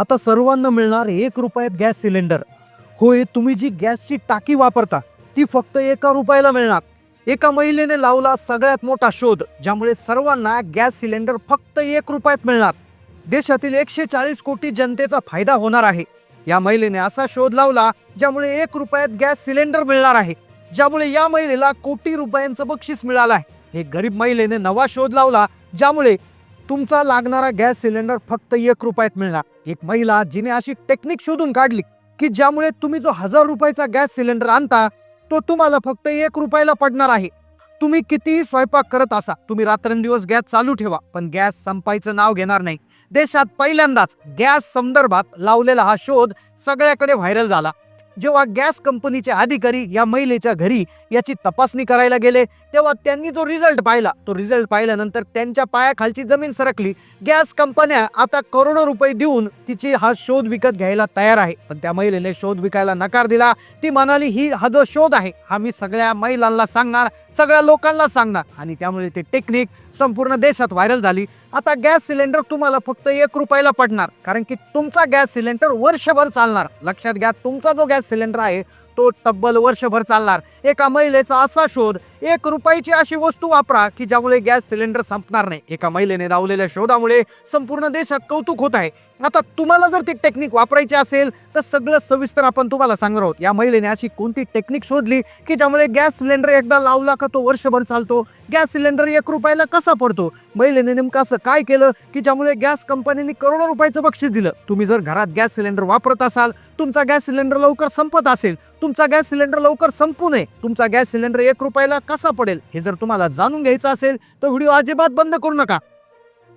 आता सर्वांना मिळणार एक रुपयात गॅस सिलेंडर. होय तुम्ही जी गॅसची टाकी वापरता ती फक्त एका रुपयाला मिळणार. एका महिलेने लावला सगळ्यात मोठा शोध ज्यामुळे सर्वांना गॅस सिलेंडर फक्त एक रुपयात मिळणार. देशातील एकशे चाळीस कोटी जनतेचा फायदा होणार आहे. या महिलेने असा शोध लावला ज्यामुळे एक रुपयात गॅस सिलेंडर मिळणार आहे. ज्यामुळे या महिलेला कोटी रुपयांचं बक्षीस मिळालं आहे. हे गरीब महिलेने नवा शोध लावला ज्यामुळे तुमचा लागणारा गॅस सिलेंडर फक्त एक रुपयात मिळणार. एक महिला जिने अशी टेक्निक शोधून काढली की ज्यामुळे तुम्ही जो हजार रुपयाचा गॅस सिलेंडर आणता तो तुम्हाला फक्त एक रुपयाला पडणार आहे. तुम्ही कितीही स्वयंपाक करत असा तुम्ही रात्रंदिवस गॅस चालू ठेवा पण गॅस संपायचं नाव घेणार नाही. देशात पहिल्यांदाच गॅस संदर्भात लावलेला हा शोध सगळ्याकडे व्हायरल झाला. जेव्हा गॅस कंपनीचे अधिकारी या महिलेच्या घरी याची तपासणी करायला गेले तेव्हा त्यांनी जो रिझल्ट पाहिला तो रिझल्ट पाहिल्यानंतर त्यांच्या पायाखालची जमीन सरकली. गॅस कंपन्या आता करोडो रुपये देऊन तिची हा शोध विकत घ्यायला तयार आहे. पण त्या महिलेने शोध विकायला नकार दिला. ती म्हणाली ही हा जो शोध आहे हा मी सगळ्या महिलांना सांगणार सगळ्या लोकांना सांगणार. आणि त्यामुळे ते टेक्निक संपूर्ण देशात व्हायरल झाली. आता गॅस सिलेंडर तुम्हाला फक्त एक रुपयाला पडणार कारण की तुमचा गॅस सिलेंडर वर्षभर चालणार. लक्षात घ्या तुमचा जो गॅस सिलेंडर आहे तो तब्बल वर्षभर चालणार. एका महिलेचा असा शोध एक रुपयाची अशी वस्तू वापरा की ज्यामुळे गॅस सिलेंडर संपणार नाही. एका महिलेने लावलेल्या शोधामुळे संपूर्ण देशात कौतुक होत आहे. आता तुम्हाला जर ती टेक्निक वापरायची असेल तर सगळं सविस्तर आपण तुम्हाला सांगणार आहोत. या महिलेने अशी कोणती टेक्निक शोधली की ज्यामुळे गॅस सिलेंडर एकदा लावला का तो वर्षभर चालतो? गॅस सिलेंडर एक रुपयाला कसा पडतो? महिलेने नेमकं असं काय केलं की ज्यामुळे गॅस कंपनीने करोडो रुपयाचं बक्षीस दिलं? तुम्ही जर घरात गॅस सिलेंडर वापरत असाल तुमचा गॅस सिलेंडर लवकर संपत असेल तुमचा गॅस सिलेंडर लवकर संपू नये. तुमचा गॅस सिलेंडर एक रुपयाला कसा पडेल हे जर तुम्हाला जाणून घ्यायचं असेल तर व्हिडिओ अजिबात बंद करू नका.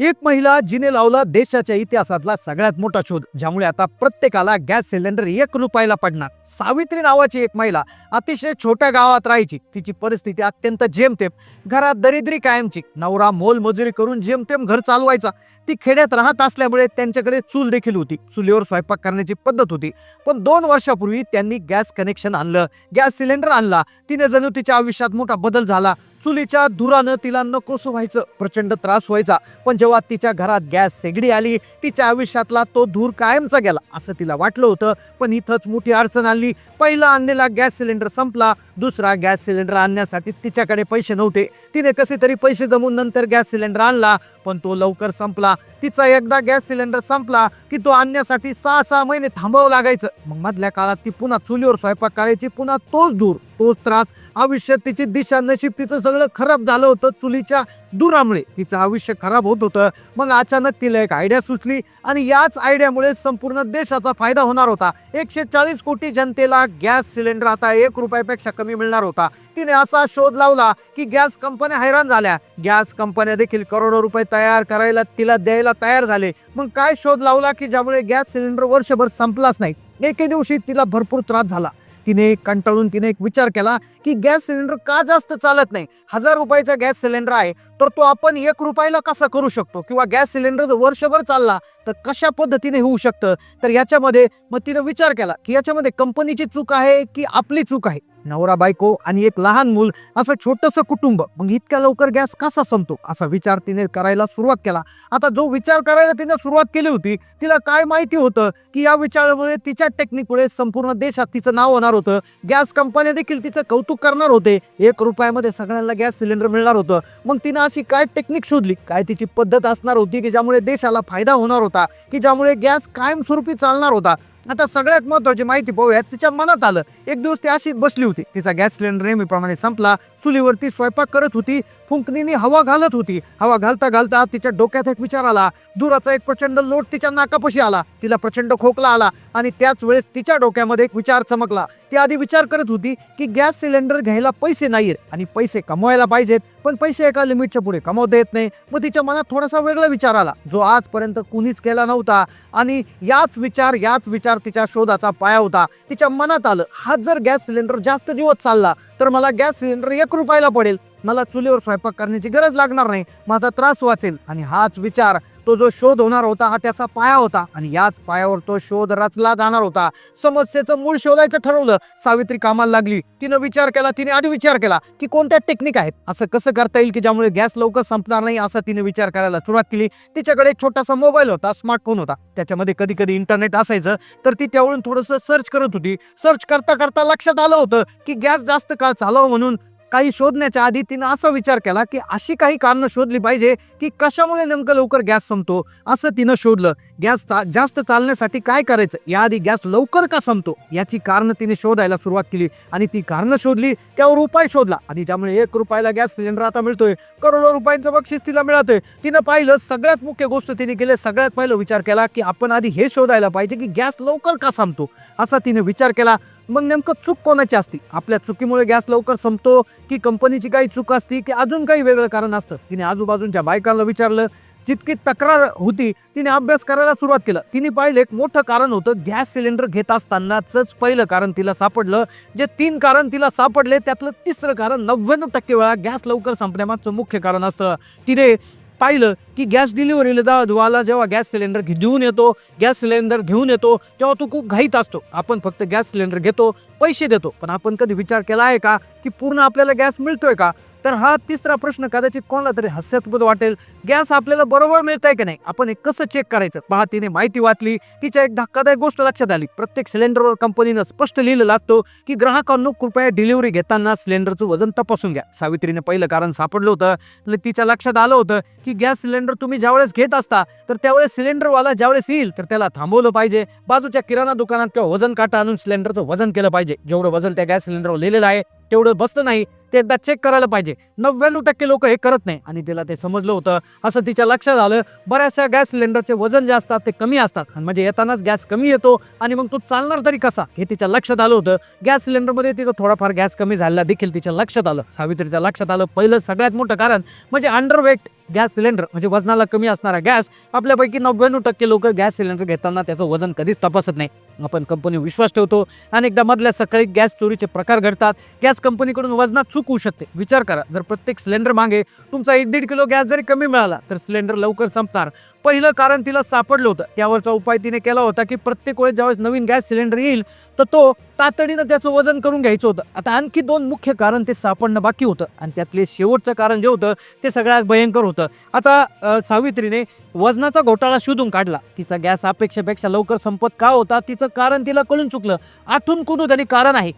एक महिला जिने लावला देशाच्या इतिहासातला सगळ्यात मोठा शोध ज्यामुळे आता प्रत्येकाला गॅस सिलेंडर एक रुपयाला पडणार. सावित्री नावाची एक महिला अतिशय छोट्या गावात राहायची. तिची परिस्थिती अत्यंत जेमतेम घरात दरिद्री कायमची. नवरा मोलमजुरी करून जेमतेम घर चालवायचा. ती खेड्यात राहत असल्यामुळे त्यांच्याकडे चूल देखील होती. चुलीवर स्वयंपाक करण्याची पद्धत होती. पण दोन वर्षापूर्वी त्यांनी गॅस कनेक्शन आणलं. गॅस सिलेंडर आणला. तिने जणू तिच्या आयुष्यात मोठा बदल झाला. चुलीच्या धुरानं तिला नकोसं व्हायचं प्रचंड त्रास व्हायचा. पण जेव्हा तिच्या घरात गॅस शेगडी आली तिच्या आयुष्यातला तो धूर कायमचा गेला असं तिला वाटलं होतं. पण इथंच मोठी अडचण आली. पहिला आणलेला गॅस सिलेंडर संपला दुसरा गॅस सिलेंडर आणण्यासाठी तिच्याकडे पैसे नव्हते. तिने कसे तरी पैसे जमून नंतर गॅस सिलेंडर आणला पण तो लवकर संपला. तिचा एकदा गॅस सिलेंडर संपला की तो आणण्यासाठी सहा सहा महिने थांबावं लागायचं. मग मधल्या काळात ती पुन्हा चुलीवर स्वयंपाक करायची पुन्हा तोच धूर. तोच त्रास आयुष्यात तिची दिशा नशीब तिचं सगळं खराब झालं होतं चुलीच्या दुरामुळे. तिचं आयुष्य खराब होत होतं. मग अचानक तिला एक आयडिया सुचली आणि याच आयडियामुळे संपूर्ण देशाचा फायदा होणार होता. एकशे चाळीस कोटी जनतेला गॅस सिलेंडर आता एक रुपयापेक्षा कमी मिळणार होता. तिने असा शोध लावला की गॅस कंपन्या हैराण झाल्या. गॅस कंपन्या देखील करोडो रुपये तयार करायला तिला द्यायला तयार झाले. मग काय शोध लावला की ज्यामुळे गॅस सिलेंडर वर्षभर संपलाच नाही. एके दिवशी तिला भरपूर त्रास झाला. तिने कंटाळून तिने एक विचार केला की गॅस सिलेंडर का जास्त चालत नाही? हजार रुपयाचा गॅस सिलेंडर आहे तर तो आपण एक रुपयाला कसा करू शकतो? किंवा गॅस सिलेंडर जर वर्षभर चालला तर कशा पद्धतीने होऊ शकतं? तर याच्यामध्ये मग तिने विचार केला की याच्यामध्ये कंपनीची चूक आहे की आपली चूक आहे? नवरा बायको आणि एक लहान मूल असं छोटंसं कुटुंब. मग इतक्या लवकर गॅस कसा संपतो? असा विचार तिने करायला सुरुवात केला. आता जो विचार करायला तिने सुरुवात केली होती तिला काय माहिती होतं की या विचारामुळे तिच्या टेक्निकमुळे संपूर्ण देशात तिचं नाव होणार होतं. गॅस कंपन्या देखील तिचं कौतुक करणार होते. एक रुपयामध्ये सगळ्यांना गॅस सिलेंडर मिळणार होतं. मग तिनं अशी काय टेक्निक शोधली? काय तिची पद्धत असणार होती की ज्यामुळे देशाला फायदा होणार होता? की ज्यामुळे गॅस कायमस्वरूपी चालणार होता? आता सगळ्यात महत्वाची माहिती पाहूयात. तिच्या मनात आलं. एक दिवस ती अशीच बसली होती. तिचा गॅस सिलेंडर नेहमीप्रमाणे संपला. चुलीवरती स्वयंपाक करत होती. फुंकणीने हवा घालत होती. हवा घालता घालता तिच्या डोक्यात एक विचार आला. दुराचा एक प्रचंड लोट तिच्या नाकापाशी आला. तिला प्रचंड खोकला आला आणि त्याच वेळेस तिच्या डोक्यामध्ये एक विचार चमकला. ती आधी विचार करत होती की गॅस सिलेंडर घ्यायला पैसे नाहीत आणि पैसे कमवायला पाहिजेत पण पैसे एका लिमिटच्या पुढे कमवता येत नाही. मग तिच्या मनात थोडासा वेगळा विचार आला जो आजपर्यंत कुणीच केला नव्हता. आणि याच विचार याच विचार तिच्या शोधाचा पाया होता. तिच्या मनात आलं हा जर गॅस सिलेंडर जास्त दिवस चालला तर मला गॅस सिलेंडर एक रुपयाला पडेल. मला चुलीवर स्वयंपाक करण्याची गरज लागणार नाही माझा त्रास वाचेल. आणि हाच विचार तो जो शोध होणार होता हा त्याचा पाया होता आणि याच पायावर तो शोध रचला जाणार होता. समस्येचं मूळ शोधायचं ठरवलं. सावित्री कामाला लागली. तिनं विचार केला तिने आधी विचार केला की कोणत्या टेक्निक आहेत? असं कसं करता येईल की ज्यामुळे गॅस लवकर संपणार नाही असा तिने विचार करायला सुरुवात केली. तिच्याकडे एक छोटासा मोबाईल होता स्मार्टफोन होता. त्याच्यामध्ये कधी कधी इंटरनेट असायचं तर ती त्यावरून थोडंसं सर्च करत होती. सर्च करता करता लक्षात आलं होतं की गॅस जास्त काळ चालावं म्हणून काही शोधण्याच्या आधी तिनं असा विचार केला की अशी काही कारणं शोधली पाहिजे की कशामुळे नेमकं लवकर गॅस संपतो असं तिनं शोधलं. गॅस चा- जास्त चालण्यासाठी काय करायचं? याआधी गॅस लवकर का संपतो? याची कारणं तिने शोधायला सुरुवात केली आणि ती कारणं शोधली त्यावर उपाय शोधला. आणि ज्यामुळे एक रुपयाला गॅस सिलेंडर आता मिळतोय करोडो रुपयांचं बक्षीस तिला मिळतंय तिनं पाहिलं सगळ्यात मुख्य गोष्ट तिने केली सगळ्यात पहिलं विचार केला की आपण आधी हे शोधायला पाहिजे की गॅस लवकर का संपतो? असा तिने विचार केला. मग नेमकं चूक कोणाची असते? आपल्या चुकीमुळे गॅस लवकर संपतो की कंपनीची काही चूक असती की अजून काही वेगळं कारण असतं? तिने आजूबाजूच्या बायकांना विचारलं जितकी तक्रार होती तिने अभ्यास करायला सुरुवात केलं. तिने पाहिलं एक मोठं कारण होतं गॅस सिलेंडर घेत असतानाच पहिलं कारण तिला सापडलं. जे तीन कारण तिला सापडले त्यातलं तिसरं कारण नव्याण्णव टक्के वेळा गॅस लवकर संपण्यामागचं मुख्य कारण असतं. तिने पाहिलं की गॅस डिलिव्हरीला वाला जेव्हा गॅस सिलेंडर घेऊन येतो गॅस सिलेंडर घेऊन येतो तेव्हा तो खूप घाईत असतो. आपण फक्त गॅस सिलेंडर घेतो पैसे देतो. पण आपण कधी विचार केला आहे का की पूर्ण आपल्याला गॅस मिळतोय का? तर हा तिसरा प्रश्न कदाचित कोणाला तरी हास्यास्पद वाटेल. गॅस आपल्याला बरोबर मिळतंय की नाही? आपण हे कसं चेक करायचं? पहा तिने माहिती वाचली. तिच्या एक धक्कादायक गोष्ट लक्षात आली. प्रत्येक सिलेंडरवर कंपनीनं स्पष्ट लिहिलेलं असतो की ग्राहकांनो कृपया डिलिव्हरी घेताना सिलेंडरचं वजन तपासून घ्या. सावित्रीने पहिलं कारण सापडलं होतं. तिच्या लक्षात आलं होतं की गॅस सिलेंडर तुम्ही ज्यावेळेस घेत असता तर त्यावेळेस सिलेंडरवाला ज्यावेळेस येईल तर त्याला थांबवलं पाहिजे. बाजूच्या किराणा दुकानात किंवा वजन काटा आणून सिलेंडरचं वजन केलं पाहिजे. जेवढं वजन त्या गॅस सिलेंडरवर लिहिलेलं आहे तेवढं बसतं नाही ते एकदा चेक करायला पाहिजे. नव्याण्णव टक्के लोक हे करत नाही. आणि तिला ते समजलं होतं. असं तिच्या लक्षात आलं. बऱ्याचशा गॅस सिलेंडरचे वजन जे असतात ते कमी असतात. आणि म्हणजे येतानाच गॅस कमी येतो. आणि मग तो चालणार तरी कसा? हे तिच्या लक्षात आलं होतं. गॅस सिलेंडरमध्ये तिथं थोडाफार गॅस कमी झालेला देखील तिच्या लक्षात आलं. सावित्रीच्या लक्षात आलं. पहिलं सगळ्यात मोठं कारण म्हणजे अंडरवेट गॅस सिलेंडर म्हणजे वजनाला कमी असणारा गॅस आपल्यापैकी नव्याण्णव टक्के लोक गॅस सिलेंडर घेताना त्याचं वजन कधीच तपासत नाही. आपण कंपनी विश्वास ठेवतो अनेकदा मधल्या सकाळी गॅस चोरीचे प्रकार घडतात गॅस कंपनीकडून वजनात चूक होऊ शकते. विचार करा जर प्रत्येक सिलेंडर मागे तुमचा एक दीड किलो गॅस जरी कमी मिळाला तर सिलेंडर लवकर संपणार. पहिलं कारण तिला सापडलं होतं. त्यावरचा उपाय तिने केला होता की प्रत्येक वेळेस ज्यावेळेस नवीन गॅस सिलेंडर येईल तर तो तातडीनं त्याचं वजन करून घ्यायचं होतं. आता आणखी दोन मुख्य कारण ते सापडणं बाकी होतं. आणि त्यातले शेवटचं कारण जे होतं ते सगळ्यात भयंकर होतं. आता सावित्रीने वजनाचा घोटाळा शोधून काढला. तिचा गॅस अपेक्षेपेक्षा लवकर संपत का होता तिचं कारण तिला कळून चुकलं. आठून कुठं तरी कारण आहे.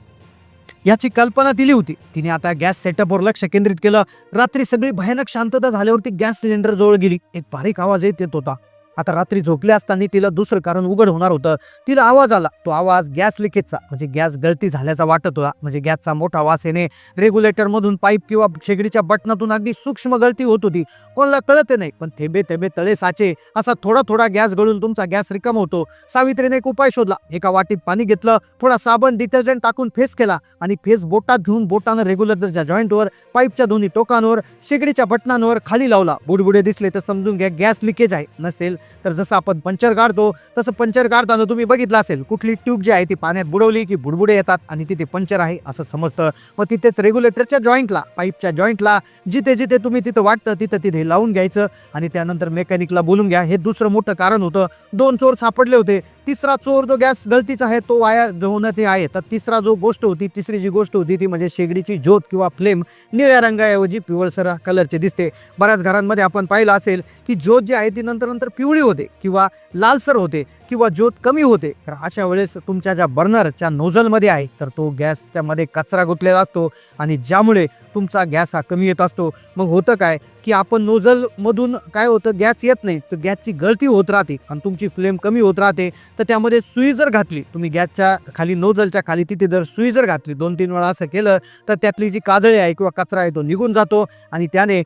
याची कल्पना दिली होती. तिने आता गॅस सेटअपवर लक्ष केंद्रित केलं. रात्री सगळी भयानक शांतता झाल्यावरती गॅस सिलेंडर जवळ गेली. एक बारीक आवाज येत येत होता. आता रात्री झोपले असताना तिला दुसरं कारण उघड होणार होतं. तिला आवाज आला. तो आवाज गॅस लिकेजचा म्हणजे गॅस गळती झाल्याचा वाटत होता. म्हणजे गॅसचा मोठा वास येणे रेग्युलेटरमधून पाईप किंवा शेगडीच्या बटनातून अगदी सूक्ष्म गळती होत होती. कोणाला कळते नाही पण थेबे थेबे तळे साचे असा थोडा थोडा गॅस गळून तुमचा गॅस रिकाम होतो. सावित्रीने एक उपाय शोधला. एका वाटीत पाणी घेतलं थोडा साबण डिटर्जंट टाकून फेस केला आणि फेस बोटात घेऊन बोटानं रेग्युलेटरच्या जॉईंटवर पाईपच्या दोन्ही टोकांवर शेगडीच्या बटनांवर खाली लावला. बुडबुडे दिसले तर समजून घ्या गॅस लिकेज आहे. नसेल तर जसं आपण पंचर काढतो तसं पंचर काढताना तुम्ही बघितलं असेल कुठली ट्यूब जी आहे ती पाण्यात बुडवली की बुडबुडे येतात आणि तिथे पंचर आहे असं समजतं. मग तिथेच रेग्युलेटरच्या जॉईंटला पाईपच्या जॉईंटला जिथे जिथे तुम्ही तिथं वाटतं तिथं तिथे लावून घ्यायचं आणि त्यानंतर मेकॅनिकला बोलून घ्या. हे दुसरं मोठं कारण होतं. दोन चोर सापडले होते. तिसरा चोर जो गॅस गळतीचा आहे तो वाया होणं ते आहे. तर तिसरा जो गोष्ट होती तिसरी जी गोष्ट होती ती म्हणजे शेगडीची ज्योत किंवा फ्लेम निळ्या रंगाऐवजी पिवळसर कलरचे दिसते. बऱ्याच घरांमध्ये आपण पाहिलं असेल की ज्योत जी आहे ती नंतर नंतर पिवळ होते किंवा लालसर होते किंवा ज्योत कमी होते तर अशा वेळेस तुमच्या ज्या बर्नरच्या नोझलमध्ये आहे तर तो गॅसच्या मध्ये कचरा गुंतलेला असतो आणि ज्यामुळे तुमचा गॅस हा कमी येत असतो. मग होतं काय की आपण नोझलमधून काय होतं गॅस येत नाही तर गॅसची गळती होत राहते आणि तुमची फ्लेम कमी होत राहते. तर त्यामध्ये सुई जर घातली तुम्ही गॅसच्या खाली नोझलच्या खाली तिथे जर सुई जर घातली दोन तीन वेळा असं केलं तर त्यातली जी काजळी आहे किंवा कचरा आहे तो निघून जातो आणि त्याने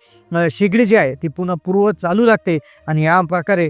शेगडी जी आहे ती पुन्हा पूर्व चालू लागते आणि या प्रकारे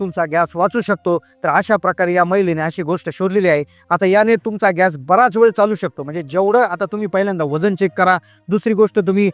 तुमचा गॅस वाचू शकतो. तर अशा प्रकारे या महिलेने अशी गोष्ट शोधलेली आहे. आता याने तुमचा गॅस बराच वेळ चालू शकतो. म्हणजे जेवढं आता तुम्ही पहिल्यांदा वजन चेक करा. दुसरी गोष्ट तुम्ही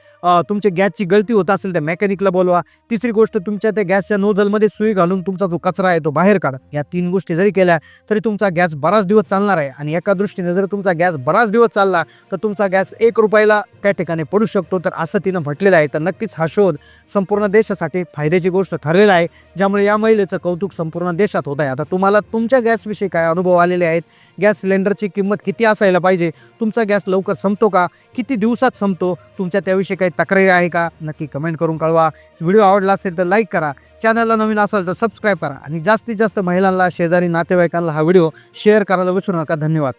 तुमच्या गॅसची गळती होत असेल तर मेकॅनिकला बोलवा. तिसरी गोष्ट तुमच्या त्या गॅसच्या नोझलमध्ये सुई घालून तुमचा जो कचरा आहे तो बाहेर काढा. या तीन गोष्टी जरी केल्या तरी तुमचा गॅस बराच दिवस चालणार आहे. आणि एका दृष्टीने जर तुमचा गॅस बराच दिवस चालला तर तुमचा गॅस एक रुपयाला त्या ठिकाणी पडू शकतो. तर असं तिनं म्हटलेलं आहे. तर नक्कीच हा शोध संपूर्ण देशासाठी फायद्याची गोष्ट ठरलेला आहे. ज्यामुळे या महिलेचं कौतुक संपूर्ण देशात होत आहे. आता तुम्हाला तुमच्या गॅसविषयी काय अनुभव आलेले आहेत? गॅस सिलेंडरची किंमत किती असायला पाहिजे? तुमचा गॅस लवकर संपतो का? किती दिवसात संपतो? तुमच्या त्याविषयी काही तक्रारी आहे का? नक्की कमेंट करून कळवा. व्हिडिओ आवडला असेल तर लाईक करा. चॅनलला नवीन असाल तर सबस्क्राईब करा. आणि जास्तीत जास्त महिलांना शेजारी नातेवाईकांना हा व्हिडिओ शेअर करायला विसरू नका. धन्यवाद.